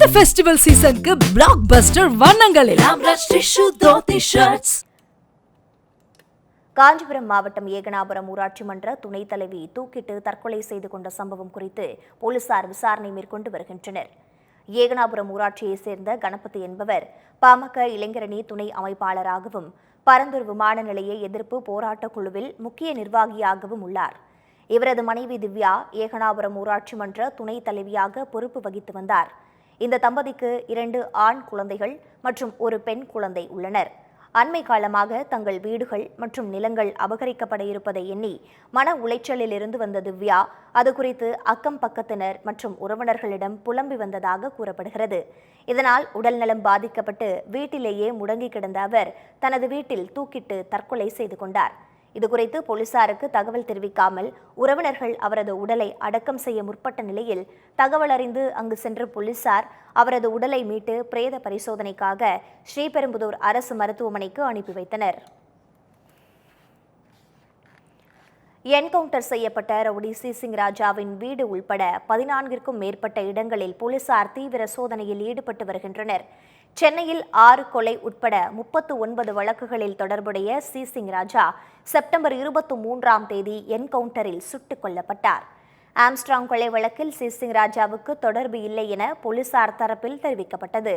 இந்த ஃபெஸ்டிவல் சீசனுக்கு பிளாக் பஸ்டர் வண்ணங்களில் காஞ்சிபுரம் மாவட்டம் ஏகனாபுரம் ஊராட்சி மன்ற துணைத் தலைவி தூக்கிட்டு தற்கொலை செய்து கொண்ட சம்பவம் குறித்து போலீசார் விசாரணை மேற்கொண்டு வருகின்றனர். ஏகனாபுரம் ஊராட்சியைச் சேர்ந்த கணபதி என்பவர் பாமக இளைஞரணி துணை அமைப்பாளராகவும் பரந்தூர் விமான நிலைய எதிர்ப்பு போராட்டக் குழுவில் முக்கிய நிர்வாகியாகவும் உள்ளார். இவரது மனைவி திவ்யா ஏகனாபுரம் ஊராட்சி மன்ற துணைத் தலைவியாக பொறுப்பு வகித்து வந்தார். இந்த தம்பதிக்கு இரண்டு ஆண் குழந்தைகள் மற்றும் ஒரு பெண் குழந்தை உள்ளனர். அண்மை காலமாக தங்கள் வீடுகள் மற்றும் நிலங்கள் அபகரிக்கப்பட இருப்பதை எண்ணி மன உளைச்சலில் இருந்து வந்த திவ்யா அது குறித்து அக்கம் பக்கத்தினர் மற்றும் உறவினர்களிடம் புலம்பி வந்ததாக கூறப்படுகிறது. இதனால் உடல்நலம் பாதிக்கப்பட்டு வீட்டிலேயே முடங்கி கிடந்த அவர் தனது வீட்டில் தூக்கிட்டு தற்கொலை செய்து கொண்டார். இதுகுறித்து போலீசாருக்கு தகவல் தெரிவிக்காமல் உறவினர்கள் அவரது உடலை அடக்கம் செய்ய முற்பட்ட நிலையில் தகவல் அறிந்து அங்கு சென்ற போலீசார் அவரது உடலை மீட்டு பிரேத பரிசோதனைக்காக ஸ்ரீபெரும்புதூர் அரசு மருத்துவமனைக்கு அனுப்பி வைத்தனர். என்கவுண்டர் செய்யப்பட்ட ரவுடி சி. சிங் ராஜாவின் வீடு உள்பட பதினான்கிற்கும் மேற்பட்ட இடங்களில் போலீசார் தீவிர சோதனையில் ஈடுபட்டு வருகின்றனர். சென்னையில் ஆறு கொலை உட்பட முப்பத்து ஒன்பது வழக்குகளில் தொடர்புடைய சி. சிங் ராஜா செப்டம்பர் இருபத்தி மூன்றாம் தேதி என்கவுண்டரில் சுட்டுக் கொல்லப்பட்டார். ஆம்ஸ்ட்ராங் கொலை வழக்கில் சி. சிங் ராஜாவுக்கு தொடர்பு இல்லை என போலீசார் தரப்பில் தெரிவிக்கப்பட்டது.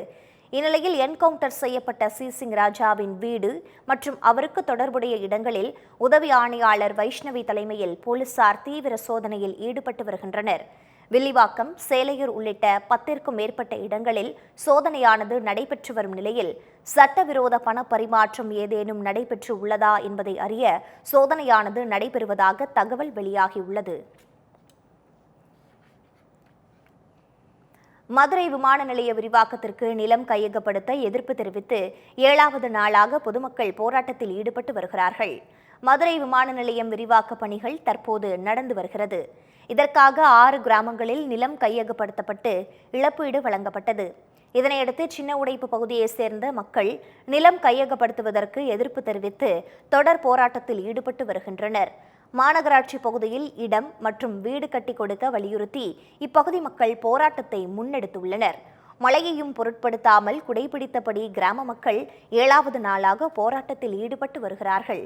இந்நிலையில் என்கவுண்டர் செய்யப்பட்ட சி. சிங் ராஜாவின் வீடு மற்றும் அவருக்கு தொடர்புடைய இடங்களில் உதவி ஆணையாளர் வைஷ்ணவி தலைமையில் போலீசார் தீவிர சோதனையில் ஈடுபட்டு வருகின்றனர். வில்லிவாக்கம் சேலையூர் உள்ளிட்ட பத்திற்கும் மேற்பட்ட இடங்களில் சோதனையானது நடைபெற்று வரும் நிலையில் சட்டவிரோத பண பரிமாற்றம் ஏதேனும் நடைபெற்று உள்ளதா என்பதை அறிய சோதனையானது நடைபெறுவதாக தகவல் வெளியாகியுள்ளது. மதுரை விமான நிலைய விரிவாக்கத்திற்கு நிலம் கையகப்படுத்த எதிர்ப்பு தெரிவித்து ஏழாவது நாளாக பொதுமக்கள் போராட்டத்தில் ஈடுபட்டு வருகிறார்கள். மதுரை விமான நிலையம் விரிவாக்க பணிகள் தற்போது நடந்து வருகிறது. இதற்காக ஆறு கிராமங்களில் நிலம் கையகப்படுத்தப்பட்டு இழப்பீடு வழங்கப்பட்டது. இதனையடுத்து சின்ன உடைப்பு பகுதியைச் சேர்ந்த மக்கள் நிலம் கையகப்படுத்துவதற்கு எதிர்ப்பு தெரிவித்து தொடர் போராட்டத்தில் ஈடுபட்டு வருகின்றனர். மாநகராட்சி பகுதியில் இடம் மற்றும் வீடு கட்டி கொடுக்க வலியுறுத்தி இப்பகுதி மக்கள் போராட்டத்தை முன்னெடுத்துள்ளனர். மழையையும் பொருட்படுத்தாமல் குடைபிடித்தபடி கிராம மக்கள் ஏழாவது நாளாக போராட்டத்தில் ஈடுபட்டு வருகிறார்கள்.